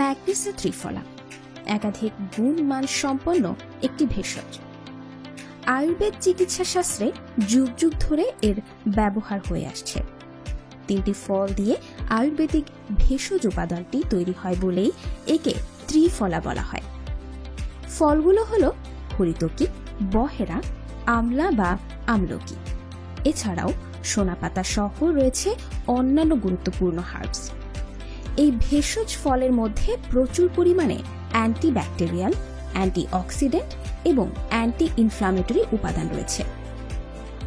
ম্যাগনেসা ত্রিফলা, একাধিক গুণ মান সম্পন্ন একটি ভেষজ। আয়ুর্বেদ চিকিৎসা শাস্ত্রে যুগ যুগ ধরে এর ব্যবহার হয়ে আসছে। তিনটি ফল দিয়ে আয়ুর্বেদিক ভেষজ উপাদানটি তৈরি হয় বলেই একে ত্রিফলা বলা হয়। ফলগুলো হলো হরিতকি, বহেরা, আমলা বা আমলকি। এছাড়াও সোনাপাতা সহ রয়েছে অন্যান্য গুরুত্বপূর্ণ হার্বস। এই ভেষজ ফলের মধ্যে প্রচুর পরিমাণে অ্যান্টিব্যাকটেরিয়াল, অ্যান্টিঅক্সিডেন্ট এবং অ্যান্টি ইনফ্লামেটরি উপাদান রয়েছে।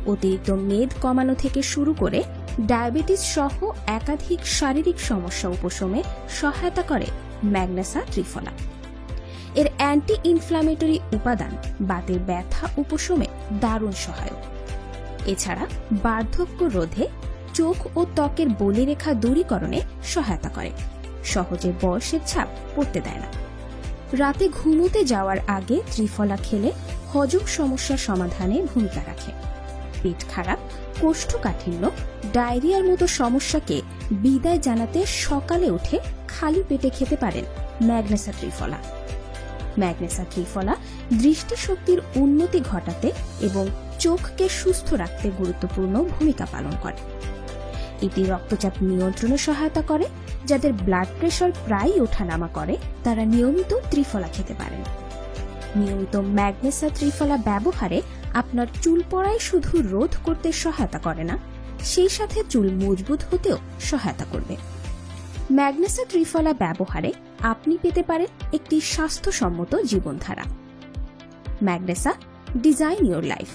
অতিরিক্ত মেদ কমানো থেকে শুরু করে ডায়াবেটিস সহ একাধিক শারীরিক সমস্যা উপশমে সহায়তা করে ম্যাগনেসা ত্রিফলা। এর অ্যান্টি ইনফ্লামেটরি উপাদান বাতের ব্যথা উপশমে দারুণ সহায়ক। এছাড়া বার্ধক্য রোধে চোখ ও ত্বকের বলিরেখা দূরীকরণে সহায়তা করে। সহজে বয়সের ছাপ পড়তে দেয় না। রাতে ঘুমোতে যাওয়ার আগে ত্রিফলা খেলে হজম সমস্যার সমাধানে ভূমিকা রাখে। পেট খারাপ, কোষ্ঠকাঠিন্য, ডায়রিয়ার মতো সমস্যাকে বিদায় জানাতে সকালে উঠে খালি পেটে খেতে পারেন ম্যাগনেসা ত্রিফলা। ম্যাগনেসা ত্রিফলা দৃষ্টিশক্তির উন্নতি ঘটাতে এবং চোখকে সুস্থ রাখতে গুরুত্বপূর্ণ ভূমিকা পালন করে। এটি রক্তচাপ নিয়ন্ত্রণে সহায়তা করে, যাদের ব্লাড প্রেশার প্রায়ই ওঠানামা করে, তারা নিয়মিত ত্রিফলা খেতে পারেন। নিয়মিত ম্যাগনেসা ত্রিফলা ব্যবহারে আপনার চুল পড়াই শুধু রোধ করতে সহায়তা করে না, সেই সাথে চুল মজবুত হতেও সহায়তা করবে। ম্যাগনেসা ত্রিফলা ব্যবহারে আপনি পেতে পারেন একটি স্বাস্থ্যসম্মত জীবনধারা। ম্যাগনেসা, ডিজাইন ইউর লাইফ।